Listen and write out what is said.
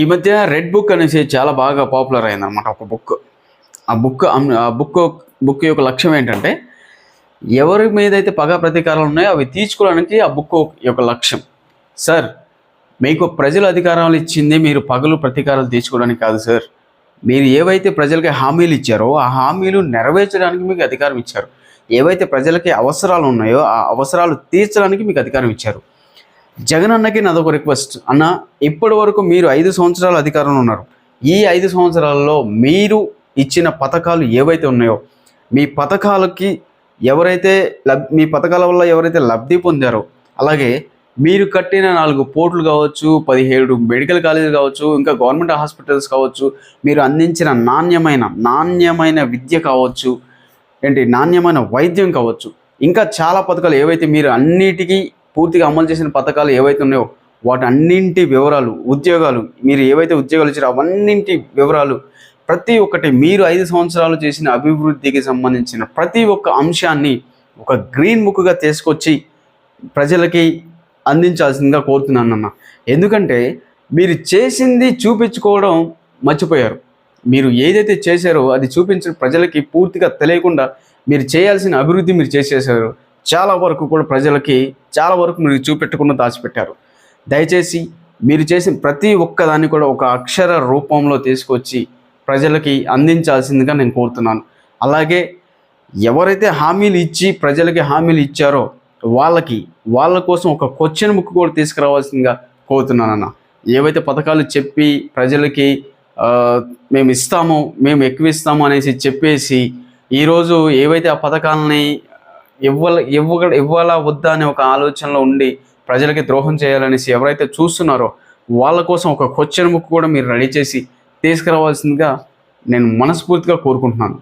ఈ మధ్య red book అనేసి చాలా బాగా పాపులర్ అయింది అనమాట ఒక బుక్. ఆ బుక్ ఆ బుక్ బుక్ యొక్క లక్ష్యం ఏంటంటే ఎవరి మీద అయితే పగ ప్రతీకారాలు ఉన్నాయో అవి తీర్చుకోవడానికి ఆ బుక్ యొక్క లక్ష్యం. సార్ మీకు ప్రజలు అధికారాలు ఇచ్చింది మీరు పగలు ప్రతీకారాలు తీర్చుకోవడానికి కాదు సార్. మీరు ఏవైతే ప్రజలకి హామీలు ఇచ్చారో ఆ హామీలు నెరవేర్చడానికి మీకు అధికారం ఇచ్చారు. ఏవైతే ప్రజలకి అవసరాలు ఉన్నాయో ఆ అవసరాలు తీర్చడానికి మీకు అధికారం ఇచ్చారు. జగన్ అన్నకి నాదొక రిక్వెస్ట్ అన్న ఇప్పటి వరకు మీరు ఐదు సంవత్సరాలు అధికారంలో ఉన్నారు. ఈ ఐదు సంవత్సరాల్లో మీరు ఇచ్చిన పథకాలు ఏవైతే ఉన్నాయో మీ పథకాలకి ఎవరైతే లబ్ మీ పథకాల వల్ల ఎవరైతే లబ్ధి పొందారో అలాగే మీరు కట్టిన నాలుగు పోర్టులు కావచ్చు పదిహేడు మెడికల్ కాలేజీలు కావచ్చు ఇంకా గవర్నమెంట్ హాస్పిటల్స్ కావచ్చు మీరు అందించిన నాణ్యమైన నాణ్యమైన విద్య కావచ్చు ఏంటి నాణ్యమైన వైద్యం కావచ్చు ఇంకా చాలా పథకాలు ఏవైతే మీరు అన్నిటికీ పూర్తిగా అమలు చేసిన పథకాలు ఏవైతే ఉన్నాయో వాటి అన్నింటి వివరాలు ఉద్యోగాలు మీరు ఏవైతే ఉద్యోగాలు ఇచ్చారో అవన్నింటి వివరాలు ప్రతి ఒక్కటి మీరు ఐదు సంవత్సరాలు చేసిన అభివృద్ధికి సంబంధించిన ప్రతి ఒక్క అంశాన్ని ఒక గ్రీన్ బుక్గా తీసుకొచ్చి ప్రజలకి అందించాల్సిందిగా కోరుతున్నానన్న ఎందుకంటే మీరు చేసింది చూపించుకోవడం మర్చిపోయారు. మీరు ఏదైతే చేశారో అది చూపించిన ప్రజలకి పూర్తిగా తెలియకుండా మీరు చేయాల్సిన అభివృద్ధి మీరు చేసేసారు. చాలా వరకు కూడా ప్రజలకి చాలా వరకు మీరు చూపెట్టకుండా దాచిపెట్టారు. దయచేసి మీరు చేసిన ప్రతి ఒక్కదాన్ని కూడా ఒక అక్షర రూపంలో తీసుకొచ్చి ప్రజలకి అందించాల్సిందిగా నేను కోరుతున్నాను. అలాగే ఎవరైతే హామీలు ఇచ్చి ప్రజలకి హామీలు ఇచ్చారో వాళ్ళకి వాళ్ళ కోసం ఒక క్వశ్చన్ బుక్ కూడా తీసుకురావాల్సిందిగా కోరుతున్నానన్న. ఏవైతే పథకాలు చెప్పి ప్రజలకి మేము ఇస్తాము మేము ఎక్కువ ఇస్తాము అనేసి చెప్పేసి ఈరోజు ఏవైతే ఆ పథకాలని ఇవ్వాల ఇవ్వ ఇవ్వాలా వద్దా అనే ఒక ఆలోచనలో ఉండి ప్రజలకి ద్రోహం చేయాలనేసి ఎవరైతే చూస్తున్నారో వాళ్ళ కోసం ఒక క్వశ్చన్ బుక్ కూడా మీరు రెడీ చేసి తీసుకురావాల్సిందిగా నేను మనస్ఫూర్తిగా కోరుకుంటున్నాను.